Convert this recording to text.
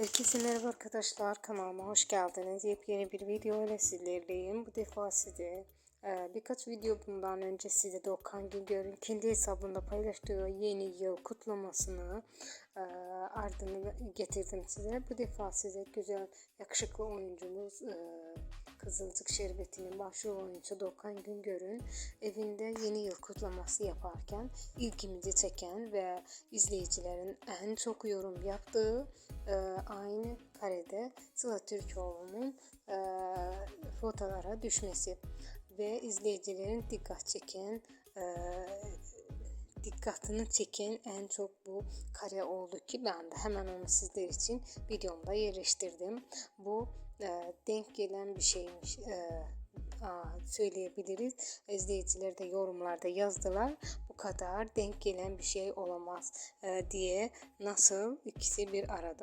Herkese merhaba arkadaşlar kanalıma hoş geldiniz. Yepyeni bir video ile sizlerleyim. Bu defa size e, birkaç video bundan önce size de Okan Güngör'ün kendi hesabında paylaştığı yeni yıl kutlamasını e, ardını getirdim size. Bu defa size güzel yakışıklı oyuncumuz e, Kızılcık Şerbeti'nin başrol oyuncusu Dokan Güngör'ün evinde yeni yıl kutlaması yaparken ilgimizi çeken ve izleyicilerin en çok yorum yaptığı e, aynı karede Sıla Türkoğlu'nun e, fotolara düşmesi ve izleyicilerin dikkat çeken e, dikkatini çeken en çok bu kare oldu ki ben de hemen onu sizler için videomda yerleştirdim. Bu e, denk gelen bir şeymiş. E, aa, söyleyebiliriz. İzleyiciler de yorumlarda yazdılar. Bu kadar denk gelen bir şey olamaz e, diye nasıl ikisi bir arada